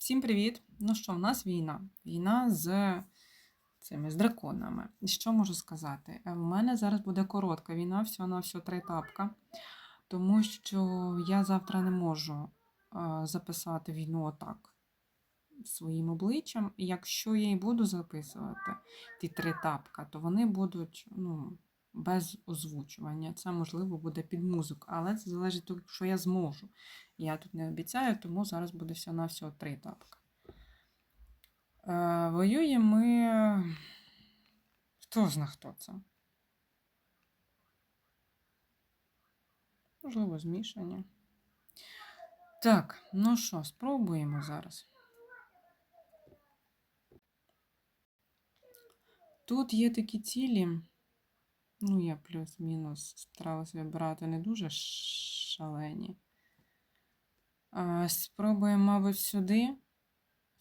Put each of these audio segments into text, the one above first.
Всім привіт! Ну що, в нас війна. Війна з цими з драконами. І що можу сказати? У мене зараз буде коротка війна, всього на всього три тапка, тому що я завтра не можу е, записати війну отак своїм обличчям. Якщо я і буду записувати ті три тапка, то вони будуть ну, без озвучування. Це можливо буде під музику, але це залежить від що я зможу. Я тут не обіцяю, тому зараз буде всього на всього три тапка. Е, воюємо ми. Хто зна, хто це? Можливо, змішання. Так, ну що, спробуємо зараз. Тут є такі цілі. Ну, я плюс-мінус старалася вибирати не дуже шалені. А, Спробуємо, мабуть, сюди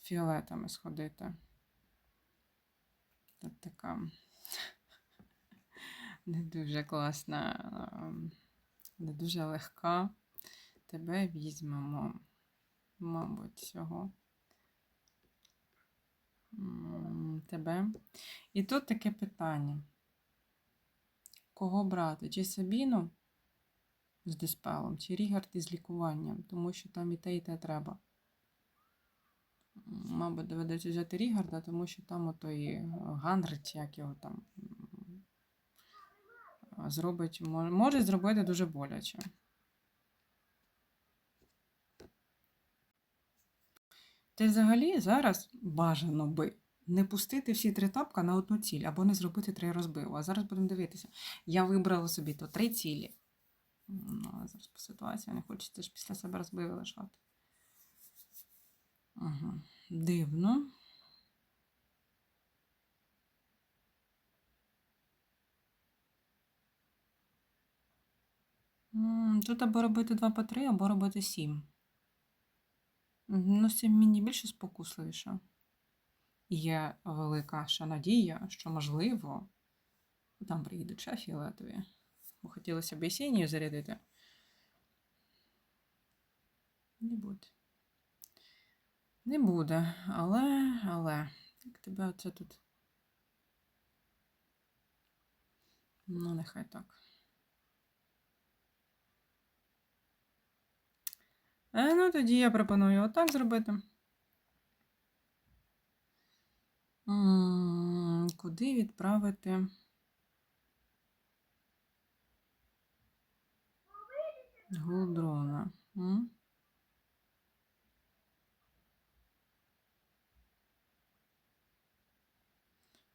фіолетами сходити. Тут така не дуже класна, ем, не дуже легка. Тебе візьмемо, мабуть, цього. Тебе. І тут таке питання. Кого брати? Чи Сабіну з диспелом, чи Рігард із лікуванням, тому що там і те, і те треба. Мабуть, доведеться взяти Рігарда, тому що там отой Гангр, чи як його там зробить, може, може зробити дуже боляче. Ти взагалі зараз бажано би не пустити всі три тапка на одну ціль або не зробити три розбиву. А зараз будемо дивитися. Я вибрала собі то три цілі. Ну, але зараз по ситуації не хочеться ж після себе розбиви лишати. Ага. Дивно. Тут або робити 2 по 3, або робити 7. Ну, 7 мені більше спокусливіше. Є велика ще надія, що, можливо, там приїдуть ще фіолетові. Бо хотілося б і синію зарядити. Не буде. Не буде, але, але, як тебе оце тут. Ну, нехай так. Е, ну, тоді я пропоную отак зробити. М, відправити? Голдрона.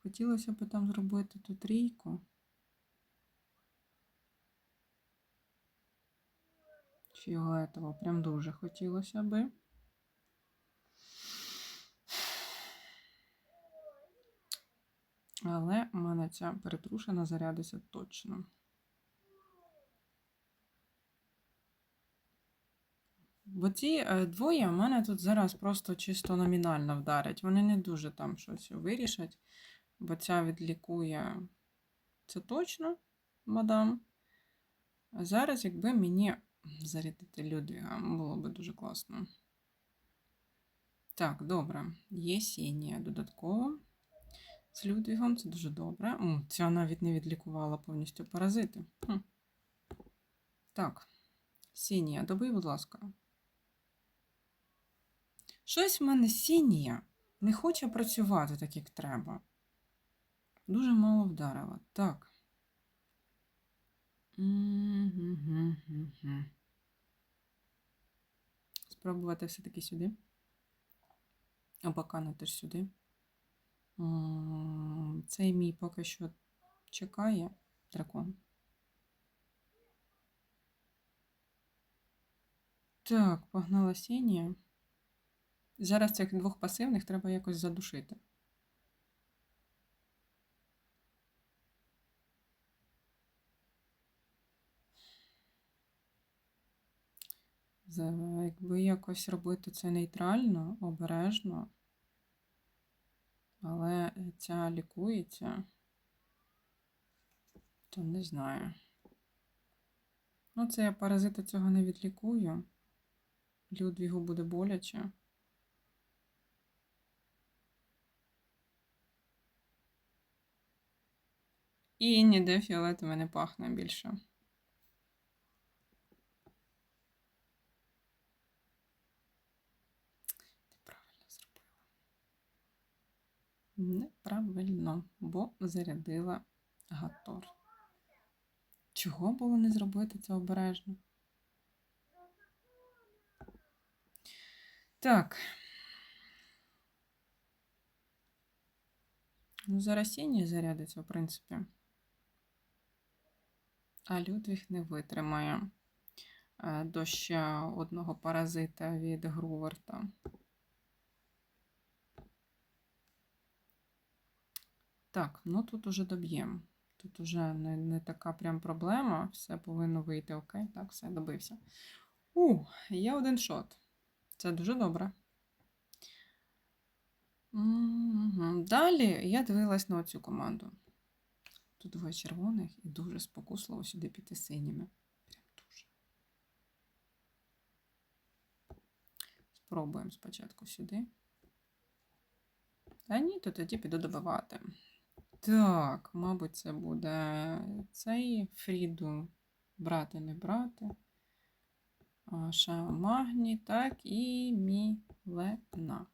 Хотілося б там зробити ту трійку. Фіолетово, прям дуже хотілося би. Але в мене ця перетрушена зарядиться точно. Бо ці е, двоє в мене тут зараз просто чисто номінально вдарять. Вони не дуже там щось вирішать, бо ця відлікує це точно, мадам. А зараз, якби мені зарядити Людвіга, було би дуже класно. Так, добре. Є сінія додатково з Людвігом, це дуже добре. О, ця навіть не відлікувала повністю паразити. Хм. Так, сінія, добий, будь ласка. Щось в мене сінія не хоче працювати так, як треба. Дуже мало вдарила. Так. Спробувати все-таки сюди. Обакана теж сюди. Цей мій поки що чекає дракон. Так, погнала сінія. Зараз цих двох пасивних треба якось задушити. Якби якось робити це нейтрально, обережно, але ця лікується, то не знаю. Ну, це я паразита цього не відлікую. Людвігу буде боляче. І ніде фіолетове не пахне більше. Неправильно, бо зарядила гатор. Чого було не зробити це обережно? Так. Ну, зараз Сіній зарядиться, в принципі. А Людвіг не витримає е, до ще одного паразита від Груверта. Так, ну тут уже доб'ємо. Тут уже не, не така прям проблема. Все повинно вийти окей. Так, все, добився. У, є один шот. Це дуже добре. Далі я дивилась на цю команду. Тут двоє червоних і дуже спокусливо сюди піти синіми. Прям дуже. Спробуємо спочатку сюди. Та ні, то тоді піду добивати. Так, мабуть, це буде цей Фріду брати, не брати. А, Магні, так, і Мілена.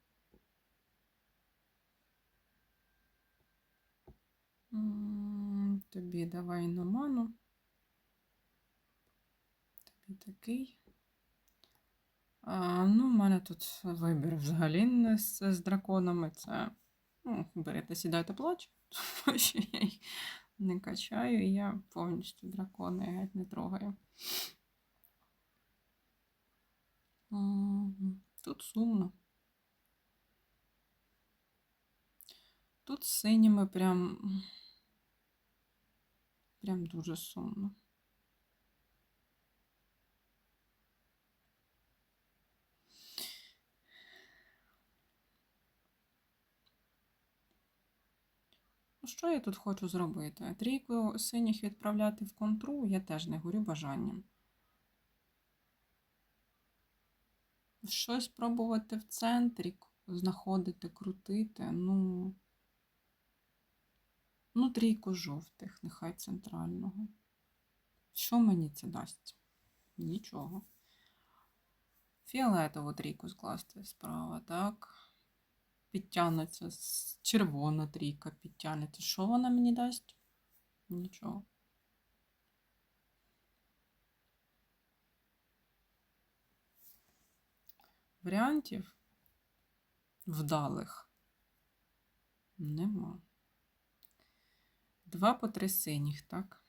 Тобі давай на ману. Тобі такий. А, ну, в мене тут вибір взагалі не з, з драконами. Це ну, берете, сідайте плач, тому що я їх не качаю, і я повністю дракони геть не трогаю. Тут сумно. Тут синіми прям. Прям дуже сумно. Що я тут хочу зробити? Трійку синіх відправляти в контру я теж не горю бажанням. Щось пробувати в центрі знаходити, крутити. Ну, ну трійку жовтих, нехай центрального. Що мені це дасть? Нічого. Фіолетову трійку скласти справа, так. Підтягнеться червона трійка підтягнеться. Що вона мені дасть? Нічого. Варіантів вдалих нема. Два по три синіх, так?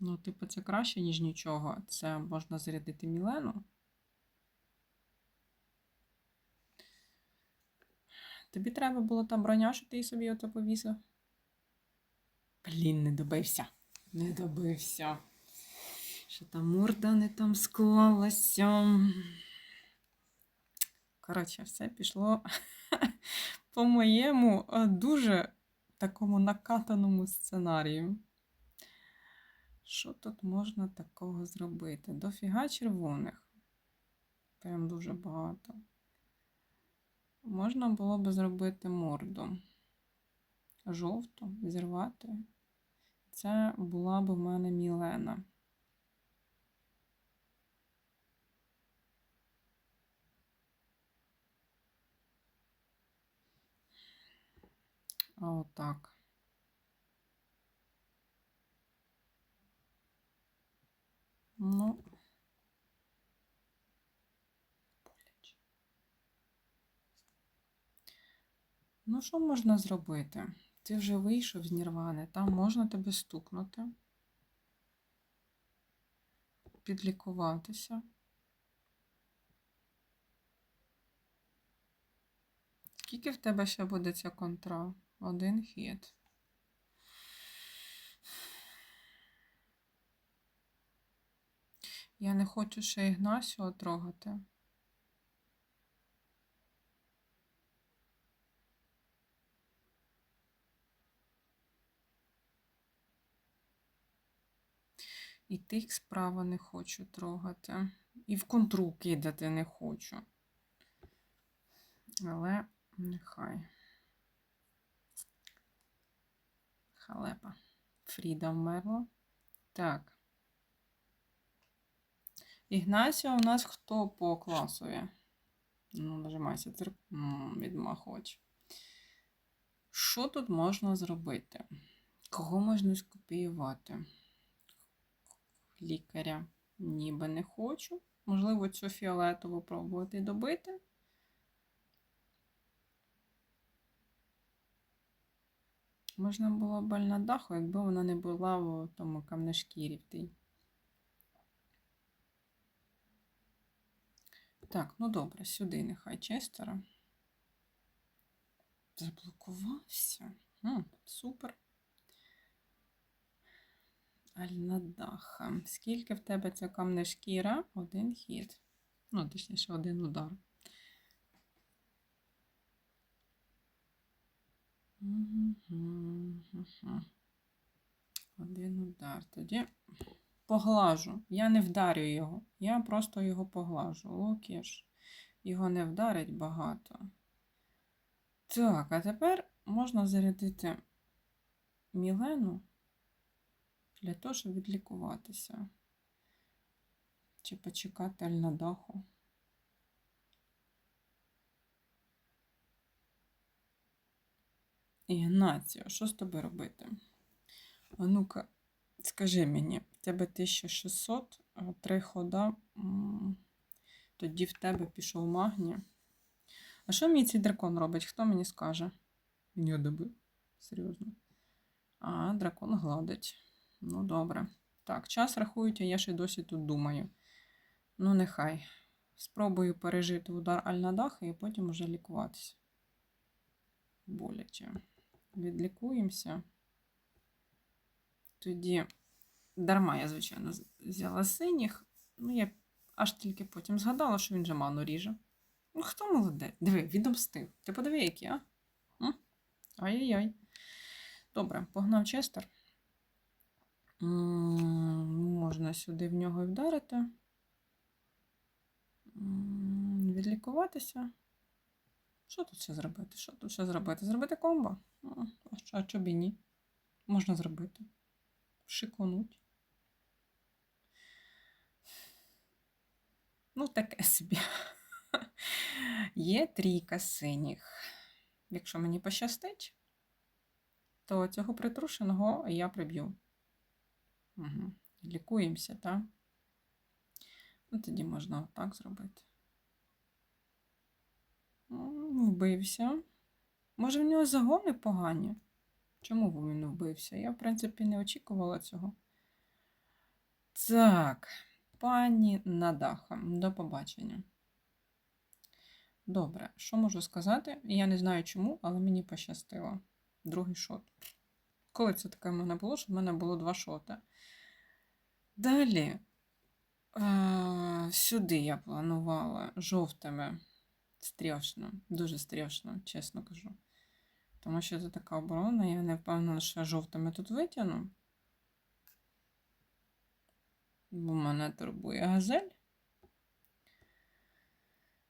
Ну, типу, це краще, ніж нічого. Це можна зарядити Мілену. Тобі треба було та броня, що ти собі ото повісив? Блін, не добився. Не добився. Що там морда не там склалася. Коротше, все пішло по моєму е, дуже такому накатаному сценарію. Що тут можна такого зробити? Дофіга червоних. Прям дуже багато. Можна було б зробити морду. Жовту, зірвати. Це була б у мене Мілена. А отак. Ну. Ну, що можна зробити? Ти вже вийшов з Нірвани, там можна тебе стукнути, підлікуватися. Скільки в тебе ще буде ця контра? Один хід. Я не хочу ще Ігнасіо трогати. І тих справа не хочу трогати. І в контру кидати не хочу. Але Нехай. Халепа. Фріда вмерла. Так. Ігнасіо у нас хто по класові? Ну, нажимайся цирк. Відмахувач. Що тут можна зробити? Кого можна скопіювати? Лікаря ніби не хочу. Можливо, цю фіолетову пробувати добити. Можна було б на даху, якби вона не була в тому камнешкірі в тій. Так, ну добре, сюди нехай Честера. Заблокувався. М, супер. Альнадаха. Скільки в тебе ця камне шкіра? Один хід. Ну, точніше, один удар. Один удар. Тоді поглажу. Я не вдарю його. Я просто його поглажу. Локіш. Його не вдарить багато. Так, а тепер можна зарядити Мілену для того, щоб відлікуватися. Чи почекати аль на даху. Ігнаціо, що з тобою робити? А ну-ка, скажи мені, тебе 1600, три хода, тоді в тебе пішов магні. А що мені цей дракон робить? Хто мені скаже? Він його добив. Серйозно. А, дракон гладить. Ну, добре. Так, час рахують, а я ще досі тут думаю. Ну, нехай. Спробую пережити удар Альнадахи і потім уже лікуватися. Боляче. Відлікуємося. Тоді, дарма я, звичайно, взяла синіх. Ну, я аж тільки потім згадала, що він же ману ріже. Ну, хто молодець? Диви, відомстив. Ти подиви, які, а? Ай-яй-яй. Добре, погнав Честер. Можна сюди в нього і вдарити. Відлікуватися. Що тут ще зробити? Що тут ще зробити? Зробити комбо? А а чобі ні? Можна зробити. Шиконуть. Ну, таке собі. Є трійка синіх. Якщо мені пощастить, то цього притрушеного я приб'ю. Угу. Лікуємося, так? Ну, тоді можна отак зробити. М, Вбився. Може, в нього загони погані? Чому він вбився? Я, в принципі, не очікувала цього. Так, пані Надаха, до побачення. Добре, що можу сказати? Я не знаю чому, але мені пощастило. Другий шот. Коли це таке в мене було, що в мене було два шоти. Далі е, сюди я планувала жовтими. Стрьошно, дуже стрьошно, чесно кажу. Тому що це така оборона, я не впевнена, що я жовтими тут витягну. Бо мене турбує газель.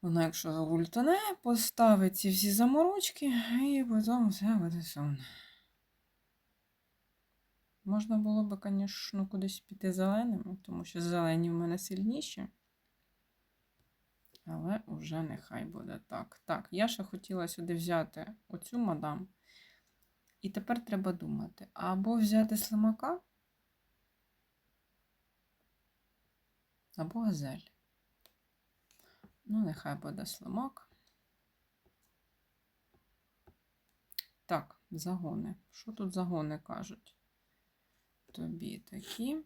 Вона, якщо ультане, поставить ці всі заморочки, і потім все буде сон. Можна було би, звісно, кудись піти зеленими, тому що зелені в мене сильніші. Але вже нехай буде так. Так, я ще хотіла сюди взяти оцю мадам. І тепер треба думати: або взяти слимака, або газель. Ну, нехай буде слимак. Так, загони. Що тут загони кажуть? Тобі такі.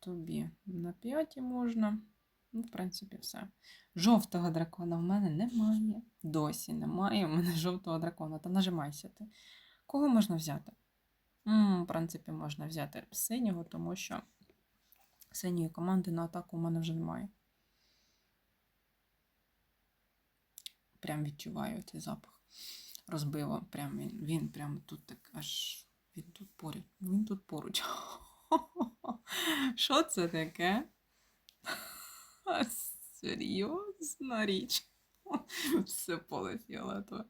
Тобі на п'яті можна. Ну, в принципі, все. Жовтого дракона в мене немає. Досі немає. У мене жовтого дракона. Та нажимайся ти. Кого можна взяти? М, В принципі, можна взяти синього, тому що синьої команди на атаку у мене вже немає. Прям відчуваю цей запах. Розбило. Прям він, він прям тут так аж він тут поруч. Він тут поруч. Що це таке? Серйозна річ. Все поле фіолетове.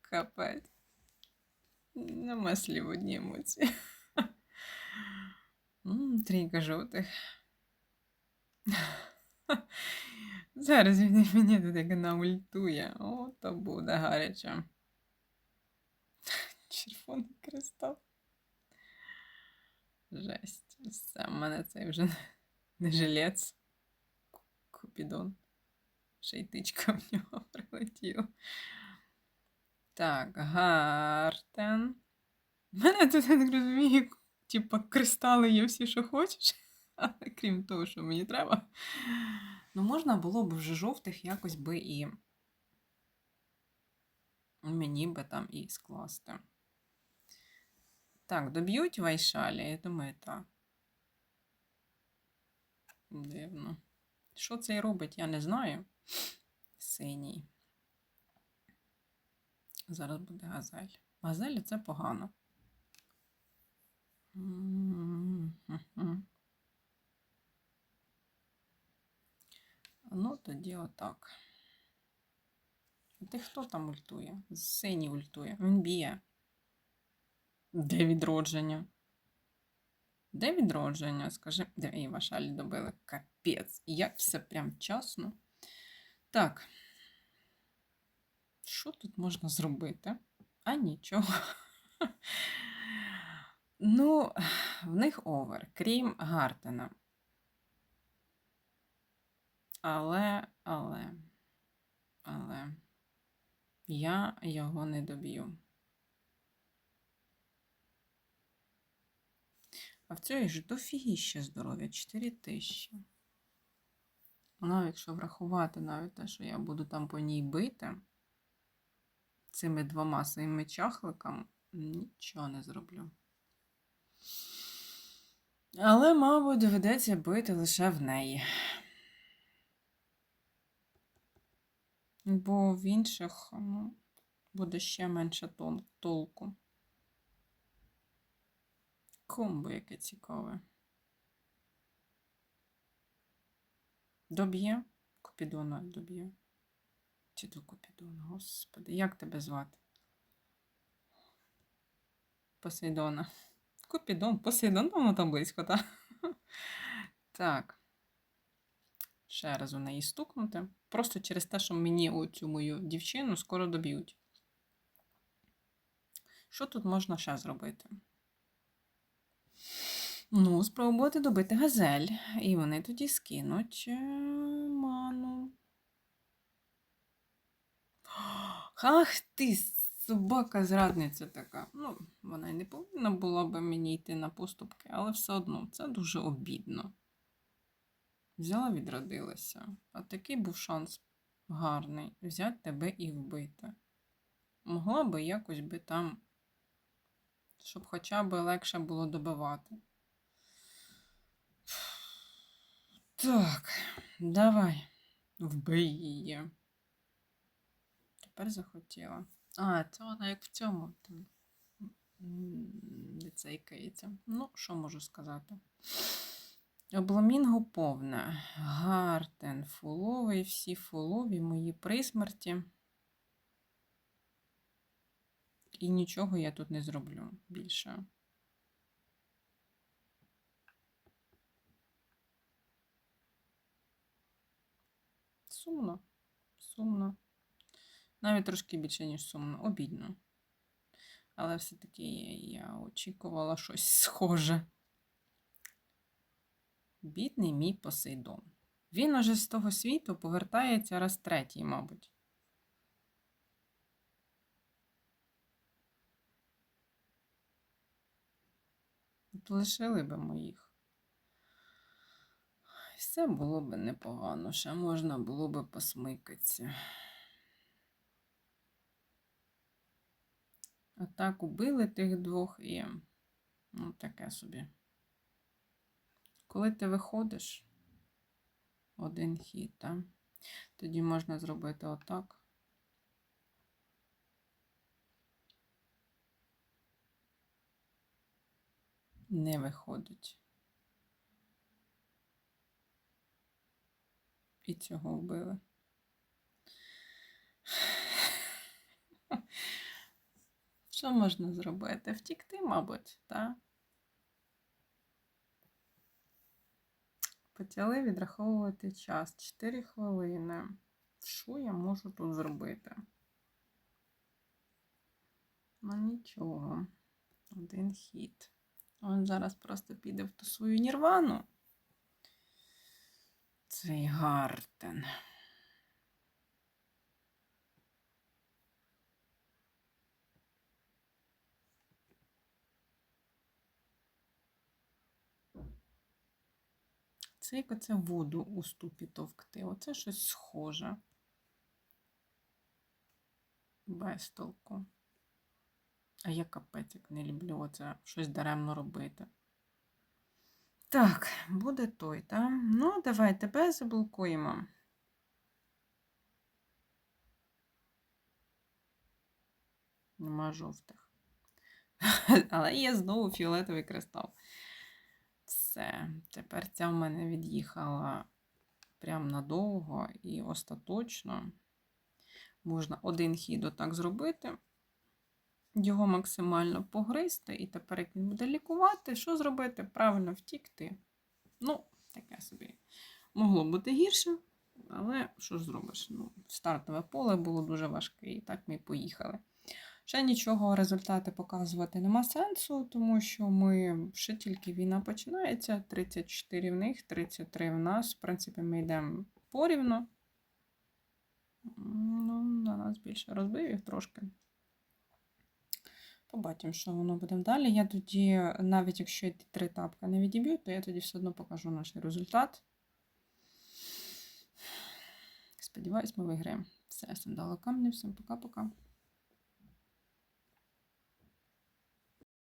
Капець. Нема слів одні емоції. М, Трійка жовтих. Зараз він мені тут як наультує. О, то буде гаряче. Червоний кристал. Жесть. Все, в мене цей вже не- не жилець. Ку- Купідон. Ще й тичка в нього прилетіла. Так, Гартен. У мене тут, я так розумію, Типа кристали є всі, що хочеш. Крім того, що мені треба. Ну, можна було б вже жовтих якось би і мені би там і скласти. Так, доб'ють вайшалі, я думаю, так. Дивно. Що це робить, я не знаю. Синій. Зараз буде газель. Газель це погано. Ну, тоді отак. Ти хто там ультує? Синій ультує. Він б'є. Де відродження? Де відродження? Скажи, де і вашалі добили? Капець. Як все прям часно. Так. Що тут можна зробити? А нічого. Ну, в них овер, крім Гартена. Але, але, але я його не доб'ю. А в цій ж дофігіще здоров'я 4 тисячі. Ну, якщо врахувати навіть те, що я буду там по ній бити цими двома своїми чахликами, нічого не зроблю. Але, мабуть, доведеться бити лише в неї. Бо в інших ну, буде ще менше толку. Комбо яке цікаве. Доб'є? Купідона доб'є. Чи то Купідон, господи, як тебе звати? Посейдона. Купідон, Посейдон, воно там близько, так? Так. Ще раз у неї стукнути. Просто через те, що мені оцю мою дівчину скоро доб'ють. Що тут можна ще зробити? Ну, спробувати добити газель. І вони тоді скинуть ману. Ах ти, собака зрадниця така. Ну, вона й не повинна була би мені йти на поступки, але все одно це дуже обідно. Взяла, відродилася. А такий був шанс гарний взяти тебе і вбити. Могла би якось би там, щоб хоча б легше було добивати. Так, давай, вбий її. Тепер захотіла. А, це вона як в цьому там ліцейкається. Ну, що можу сказати? Обламінго повне. Гартен фуловий, всі фулові, мої при смерті. І нічого я тут не зроблю більше. Сумно, сумно. Навіть трошки більше, ніж сумно, обідно. Але все-таки я очікувала щось схоже. Бідний мій Посейдон. Він уже з того світу повертається раз третій, мабуть. От Лишили би моїх. Все було б непогано, ще можна було б посмикатися. А так убили тих двох і ну, таке собі. Коли ти виходиш один хід, так? тоді можна зробити отак. Не виходить. І цього вбили. Що можна зробити? Втікти, мабуть, так? Почали відраховувати час. 4 хвилини. Що я можу тут зробити? Ну нічого. Один хід. Він зараз просто піде в ту свою нірвану. Цей Гартен. Це як оце воду у ступі товкти. Оце щось схоже. Без толку. А я капець як не люблю оце щось даремно робити. Так, буде той, так? Ну, давай тебе заблокуємо. Нема жовтих. Але є знову фіолетовий кристал. Все, тепер ця в мене від'їхала прям надовго і остаточно. Можна один хід отак зробити, його максимально погризти, і тепер, як він буде лікувати, що зробити? Правильно втікти. Ну, таке собі. Могло бути гірше, але що ж зробиш? Ну, стартове поле було дуже важке, і так ми поїхали. Ще нічого результати показувати нема сенсу, тому що ми ще тільки війна починається. 34 в них, 33 в нас. В принципі, ми йдемо порівно. Ну, на нас більше розбив їх трошки. Побачимо, що воно буде далі. Я тоді, навіть якщо ті три тапка не відіб'ю, то я тоді все одно покажу наш результат. Сподіваюсь, ми виграємо. Все, всім дала камні, всім пока-пока.